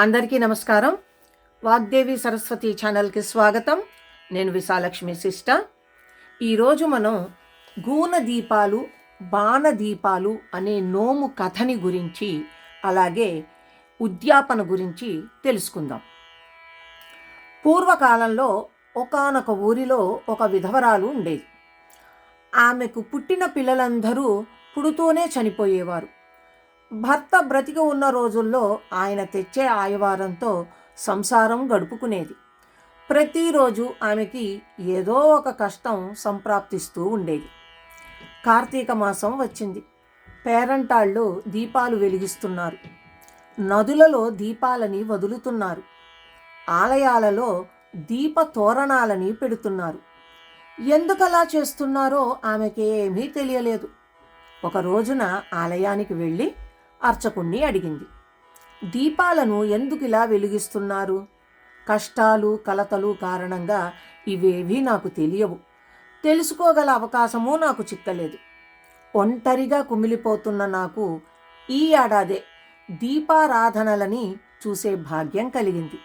అందరికీ నమస్కారం. వాగ్దేవి సరస్వతి ఛానల్కి స్వాగతం. నేను విశాలక్ష్మి సిస్టర్ ఈరోజు మనం గూన దీపాలు బాణ దీపాలు అనే నోము కథని గురించి అలాగే ఉద్యాపన గురించి తెలుసుకుందాం. పూర్వకాలంలో ఒకానొక ఊరిలో ఒక విధవరాలు ఉండేది. ఆమెకు పుట్టిన పిల్లలందరూ పుడుతూనే చనిపోయేవారు. భర్త బ్రతికి ఉన్న రోజుల్లో ఆయన తెచ్చే ఆయవారంతో సంసారం గడుపుకునేది. ప్రతిరోజు ఆమెకి ఏదో ఒక కష్టం సంప్రాప్తిస్తూ ఉండేది. కార్తీక మాసం వచ్చింది. పేరంటాళ్ళు దీపాలు వెలిగిస్తున్నారు. నదులలో దీపాలని వదులుతున్నారు. ఆలయాలలో దీప తోరణాలని పెడుతున్నారు. ఎందుకలా చేస్తున్నారో ఆమెకేమీ తెలియలేదు. ఒక రోజున ఆలయానికి వెళ్ళి అర్చకుణ్ణి అడిగింది. దీపాలను ఎందుకు ఇలా వెలిగిస్తున్నారు? కష్టాలు కలతలు కారణంగా ఇవేవీ నాకు తెలియవు. తెలుసుకోగల అవకాశము నాకు చిక్కలేదు. ఒంటరిగా కుమిలిపోతున్న నాకు ఈ ఏడాదే దీపారాధనలని చూసే భాగ్యం కలిగింది.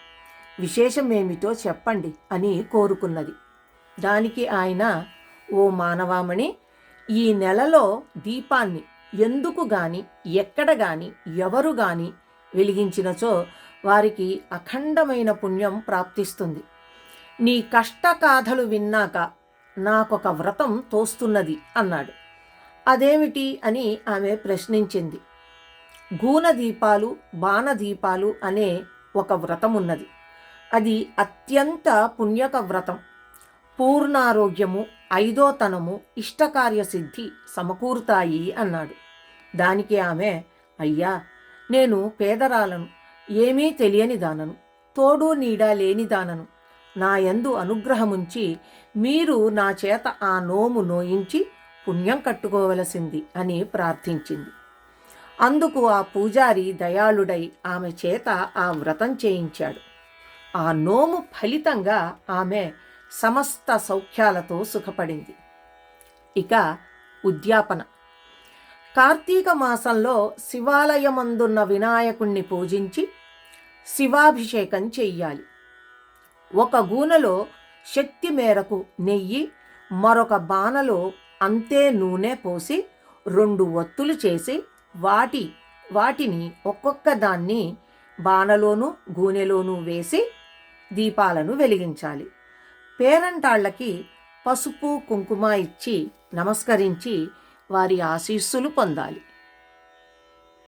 విశేషమేమిటో చెప్పండి అని కోరుకున్నది. దానికి ఆయన ఓ మానవామణి ఈ నెలలో దీపాన్ని ఎందుకు గాని ఎక్కడ గాని ఎవరు గాని వెలిగించినచో వారికి అఖండమైన పుణ్యం ప్రాప్తిస్తుంది. నీ కష్టకాథలు విన్నాక నాకొక వ్రతం తోస్తున్నది అన్నాడు. అదేమిటి అని ఆమె ప్రశ్నించింది. గూన దీపాలు బాణదీపాలు అనే ఒక వ్రతం ఉన్నది అది అత్యంత పుణ్యక వ్రతం. పూర్ణారోగ్యము ఐదోతనము ఇష్టకార్య సిద్ధి సమకూరుతాయి అన్నాడు. దానికి ఆమె అయ్యా నేను పేదరాలను ఏమీ తెలియని దానను తోడు నీడ లేని దానను నా యందు అనుగ్రహముంచి మీరు నా చేత ఆ నోము నోయించి పుణ్యం కట్టుకోవలసింది అని ప్రార్థించింది. అందుకు ఆ పూజారి దయాళుడై ఆమె చేత ఆ వ్రతం చేయించాడు. ఆ నోము ఫలితంగా ఆమె సమస్త సౌఖ్యాలతో సుఖపడింది. ఇక ఉద్యాపన. కార్తీక మాసంలో శివాలయమందున్న వినాయకుణ్ణి పూజించి శివాభిషేకం చెయ్యాలి. ఒక గూనెలో శక్తి మేరకు నెయ్యి మరొక బాణలో అంతే నూనె పోసి రెండు ఒత్తులు చేసి వాటి వాటిని ఒక్కొక్క దాన్ని బాణలోనూ గూనెలోనూ వేసి దీపాలను వెలిగించాలి. పేరంటాళ్ళకి పసుపు కుంకుమ ఇచ్చి నమస్కరించి వారి ఆశీస్సులు పొందాలి.